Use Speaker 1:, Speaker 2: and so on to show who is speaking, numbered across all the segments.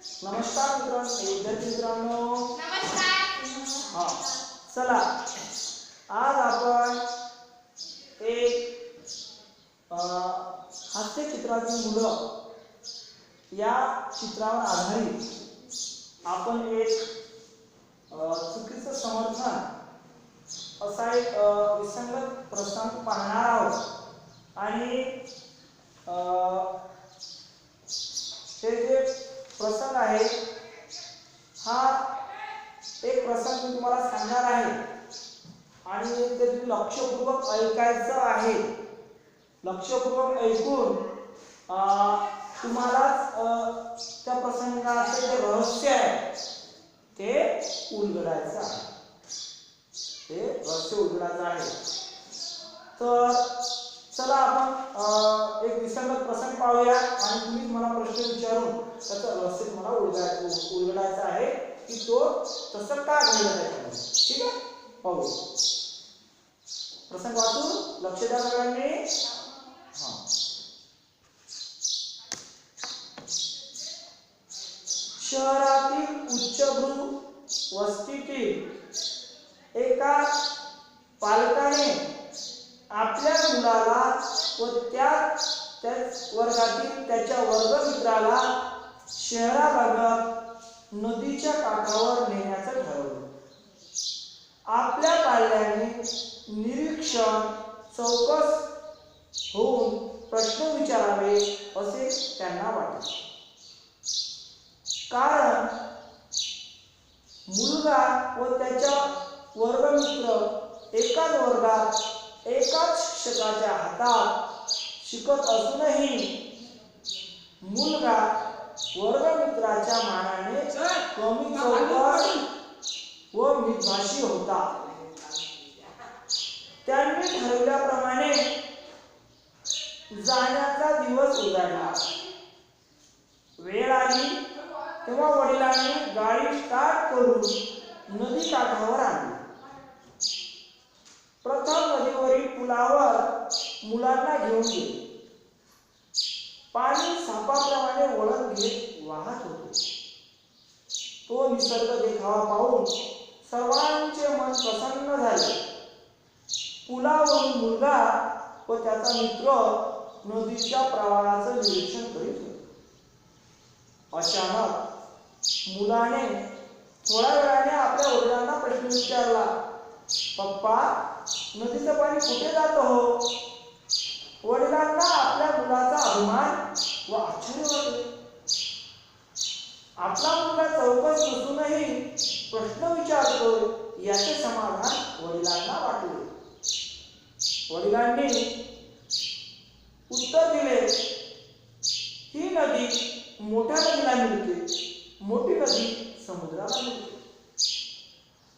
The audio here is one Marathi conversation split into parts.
Speaker 1: नमस्कार मित्रांनो विद्यार्थी मित्रांनो. हा चला. आज आपण एक अं, हास्यचित्राची मुलं या चित्रावर आधारित आपण एक चुकीचं समर्थन असा एक विसंगत प्रसंग पाहणार आहोत. आणि हे जे प्रसंग आहे. हा एक प्रसंग मी तुम्हाला सांगणार आहे. आणि ते तुम्ही लक्षपूर्वक ऐकायचं आहे. लक्षपूर्वक ऐकून तुम्हालाच त्या प्रसंगाचं जे रहस्य आहे ते उलगडायचं आहे. ते रहस्य उलगडायचं आहे. तर चला आपण एक विसंगत प्रसंग पाहूया आणि तुम्ही मला प्रश्न विचारून त्याचं रहस्य मला उलगाय उलगडायचं आहे की तो तसं का घडलं त्याच्यामध्ये. ठीक आहे? पाहू प्रसंग वाचू? लक्ष द्या सगळ्यांनी. हा. शहरातील उच्चभ्रू वस्तीतील एका पालकाने आपल्या मुलाला व त्या त्याच वर्गातील त्याच्या वर्गमित्राला शहराभागात नदीच्या काठावर नेण्याचं ठरवलं. आपल्या पाल्याने निरीक्षण चौकस होऊन प्रश्न विचारावे असे त्यांना वाटले. कारण मुलगा व त्याच्या वर्गमित्र एकाच वर्गात एकाच शिक्षकाच्या हातात शिकत असूनही मुलगा वर्गमित्राच्या मानाने कमी चौकट व मितभाषी होता. त्यांनी ठरवल्याप्रमाणे जाण्याचा दिवस उजाडला. वेळ आली तेव्हा वडिलांनी गाडी स्टार्ट करून नदी काठावर आणली. प्रथम नदीवरील पुलावर मुलांना घेऊन गेले. पाणी सापाप्रमाणे वळण घेत वाहत होते. तो निसर्ग देखावा पाहून सर्वांचे मन प्रसन्न झाले. पुलावरून मुलगा व त्याचा मित्र नदीच्या प्रवाहाचं निरीक्षण करीत होते. अचानक मुलाने थोड्या वेळाने आपल्या वडिलांना प्रश्न विचारला पप्पा नदीचं पाणी कुठे जात हो? वडिलांना आपल्या मुलाचा अभिमान व आश्चर्य वाटले आपला मुलगा चौकस नसूनही प्रश्न विचारतो याचे समाधान वडिलांना वाटले. वडिलांनी उत्तर दिले ही नदी मोठ्या नदीला मिळते. मोठी नदी समुद्राला मिळते.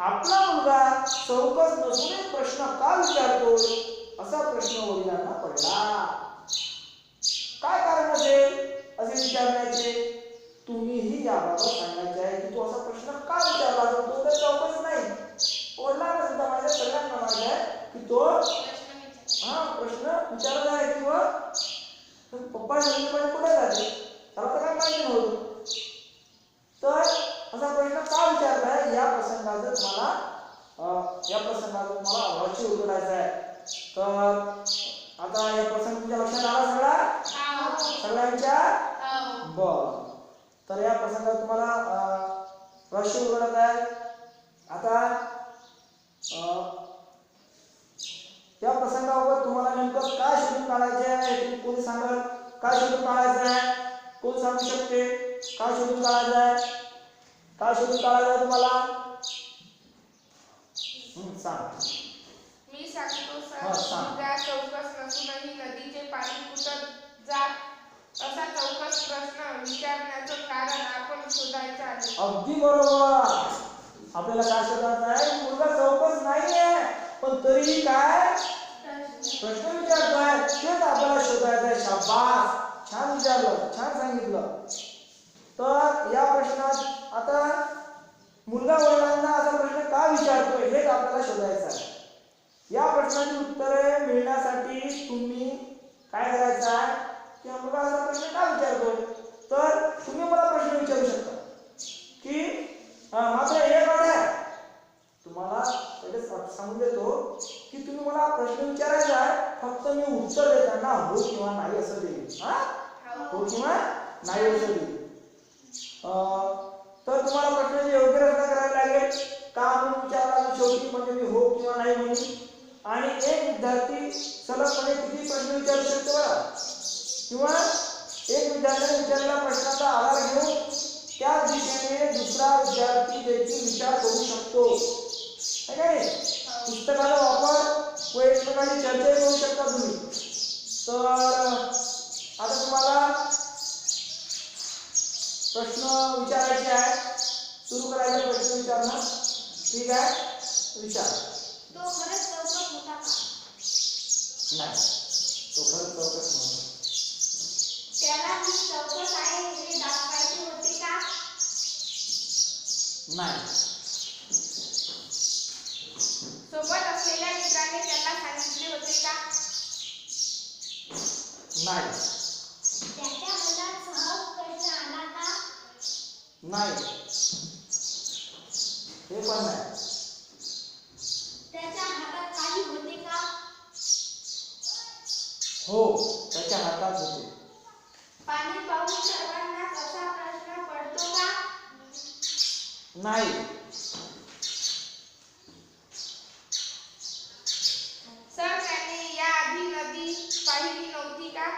Speaker 1: आपला मुलगा चौकस नसूनही प्रश्न का विचारतो असा प्रश्न वडिलांना पडला. काय कारण असेल? असे विचारण्याचे. तुम्हीही याबाबत सांगायचे आहे की तो असा प्रश्न का विचारला तो तर चौकस नाही. वडिलांना सुद्धा माझ्या सगळ्यांना माहिती आहे की तो हा प्रश्न विचारला आहे किंवा पप्पा नदीमध्ये कुठे जाते त्याला तर काय माहिती नव्हतं. तर का विचारलाय या प्रसंगाचं तुम्हाला या प्रसंगाचं तुम्हाला रहस्य उघडायचं आहे. तर आता हे प्रसंग तुमच्या लक्षात आला सगळा? सगळ्यांच्या? बर. तर या प्रसंगात तुम्हाला रहस्य उघडत आहे. आता या प्रसंगाबाबत तुम्हाला नेमकं काय शोधून काढायचे आहे? हे कोणी सांगाल? काय शोधून काढायचं आहे? कोण सांगू शकते? काय शोधून काढायचं आहे? काय शोधून काढायचं तुम्हाला? सांग.
Speaker 2: मी सांगतो
Speaker 1: हा,
Speaker 2: सर
Speaker 1: सांग.
Speaker 2: मुलगा चौकस नसूनही नदीचे पाणी कुठं जात? असा चौकस प्रश्न विचारण्याचं कारण आपण शोधायचं आहे.
Speaker 1: अगदी बरोबर. आपल्याला काय शोधायचं आहे? मुलगा चौकस नाही आहे पण तरीही काय? प्रश्न विचारतोय. तेच आपल्याला शोधायचं आहे शाबास. छान विचारलं. छान सांगितलं. तर या प्रश्नात आता मुलगा वडिलांना असा प्रश्न का विचारतोय हेच आपल्याला शोधायचं आहे. या प्रश्नाची उत्तरे मिळण्यासाठी तुम्ही काय करायचं आहे? की मुलगा असा प्रश्न का विचारतोय? तर तुम्ही मला प्रश्न विचारू शकता की माझं हे आहे. तुम्हाला पहिलेच सांगून देतो की तुम्ही मला प्रश्न विचारायचा आहे फक्त मी उत्तर देताना हो किंवा नाही असं देईल. हा?
Speaker 2: हो
Speaker 1: किंवा नाही असं देईल. तर तुम्हाला प्रश्नाची योग्य रचना करावी लागेल का म्हणून विचारला शेवटी म्हणजे मी हो किंवा नाही म्हणून. आणि एक विद्यार्थी सलगपणे किती प्रश्न विचारू शकतो बघा किंवा एक विद्यार्थ्याने विचारलेल्या प्रश्नाचा आधार घेऊन त्या दिशेने दुसरा विद्यार्थी देखील विचार करू शकतो. पुस्तकाचा वापर व एकमेकांची चर्चाही करू शकता तुम्ही. तर आता तुम्हाला प्रश्न विचारायचे आहे सुरू करायचे प्रश्न विचारणं. ठीक आहे? विचार.
Speaker 3: तो खरंच चौकस होता का?
Speaker 1: नाही. तो खरंच चौकस नव्हता.
Speaker 3: त्याला मी चौकस आहे हे दाखवायचे होते का?
Speaker 1: नाही.
Speaker 2: सोबत असलेल्या मित्राने त्याला सांगितले होते का?
Speaker 1: नाही
Speaker 3: त्याच्या मनात सहज प्रश्न आला का
Speaker 1: नाही हे पण नाही.
Speaker 3: त्याच्या हातात काही होते का?
Speaker 1: हो त्याच्या हातात होते.
Speaker 3: पाणी असा प्रश्न पडतो का?
Speaker 1: नाही.
Speaker 2: सर त्याने याआधी नदी पाहिली नव्हती का?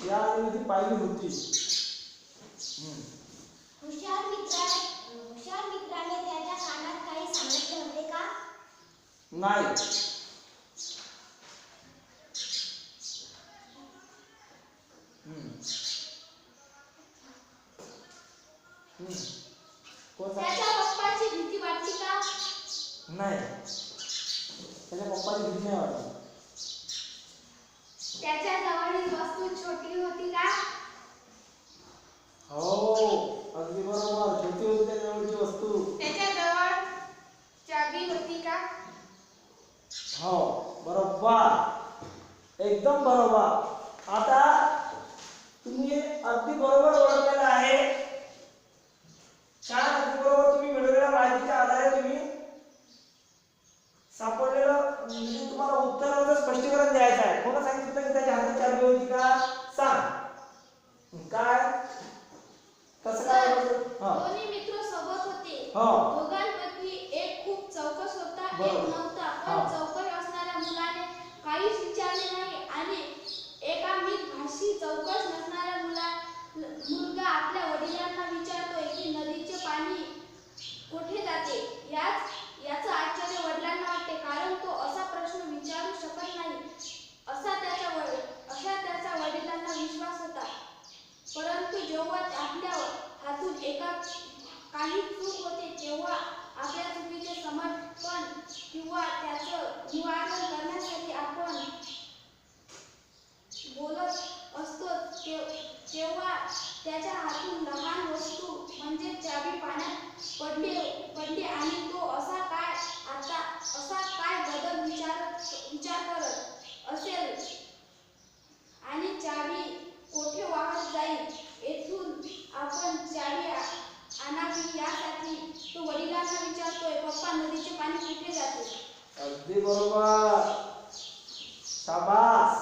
Speaker 1: या आधी ती पाहिली होती. हम्म.
Speaker 3: हुशार मित्रा हुशार मित्राने त्याच्या कानात काही सांगितले होते का?
Speaker 1: नाही.
Speaker 3: त्याच्या पप्पाची भीती वाटली का?
Speaker 1: नाही. त्याच्या पप्पाची भीती नाही वाटली.
Speaker 3: त्याच्या जवळील वस्तू छोटी होती का
Speaker 1: हो अगदी बरोबर छोटी होती त्याच्या जवळची वस्तू
Speaker 2: त्याच्याजवळ चाबी होती का
Speaker 1: हो बरोबर एकदम बरोबर आता तुम्ही अगदी बरोबर ओळखलेलं आहे छान अगदी बरोबर तुम्ही मिळवलेल्या माहितीच्या आधारे तुम्ही सापडलेलं म्हणजे तुम्हाला उत्तराचं स्पष्टीकरण द्यायचं आहे कोणा सांगितलं की त्याच्या हातात चाबी होती का सांग काय कसं काय ओळखलं? हा
Speaker 3: दोन्ही मित्र सोबत होते
Speaker 1: हा
Speaker 3: दोघांपैकी एक खूप चौकस होता एक
Speaker 1: बरोबर.
Speaker 3: नव्हता. पण चौकस असणाऱ्या मुलाने काहीच विचारले नाही आणि एका मितभाषी चौकस नसणाऱ्या मुला मुलगा आपल्या वडिलांना विचारतोय की नदीचे पाणी कुठे जाते? याच याचं आश्चर्य वडिलांना वाटते. कारण तो असा प्रश्न विचारू शकत नाही. असा त्याच्या वड असा त्याच्या वडिलांना विश्वास होता. परंतु जेव्हा आपल्या हातून एका काही चूक होते तेव्हा आपल्या त्याचं निवारण करण्यासाठी आपण बोलत असतो तेव्हा त्याच्या हातून लहान वस्तू म्हणजे चावी पाण्यात पडली पडली आणि तो असा काय आता असा काय बदल विचारत विचार करत असेल? आणि चावी कोठे वाहत जाईल? येथून आपण चावी आ- आणावी यासाठी तो वडिलांना विचारतोय पप्पा नदीचे पाणी कुठे जाते
Speaker 1: अगदी बरोबर. शाबास.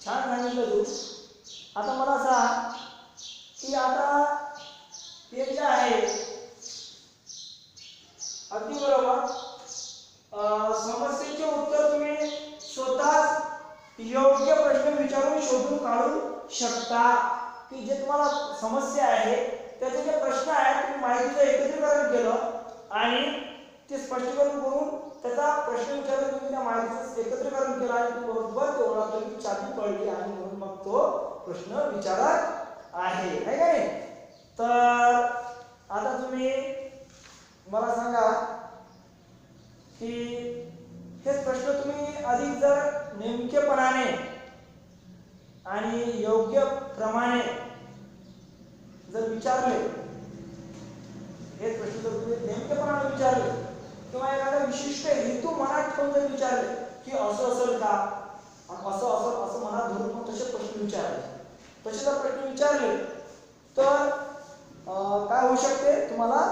Speaker 1: छान सांगितलं तू. आता मला सांग की आता ते जे आहे अगदी बरोबर. समस्येचे उत्तर तुम्ही स्वतःच योग्य प्रश्न विचारून शोधून काढू शकता. की जे तुम्हाला समस्या आहे त्याचे जे प्रश्न आहेत तुम्ही माहितीचं एकत्रीकरण केलं आणि ते स्पष्टीकरण करून त्याचा प्रश्न विचारून तुम्ही त्या माहितीचं एकत्रीकरण केलं आणि तू बरोबर ते ओळखलं की चाबी कळली आणि म्हणून मग तो प्रश्न विचारत आहे. का नाही? तर आता तुम्ही मला सांगा की हे प्रश्न तुम्ही अधिक जर नेमकेपणाने आणि योग्य प्रमाणे जर विचारले हे प्रश्न जर तुम्ही नेमकेपणाने विचारले किंवा एखादा विशिष्ट हेतू मनात ठेवून जर विचारले की असं असेल का? असं असं असं मनात धरून मग तसे प्रश्न विचारले. तसे जर प्रश्न विचारले तर काय होऊ शकते? तुम्हाला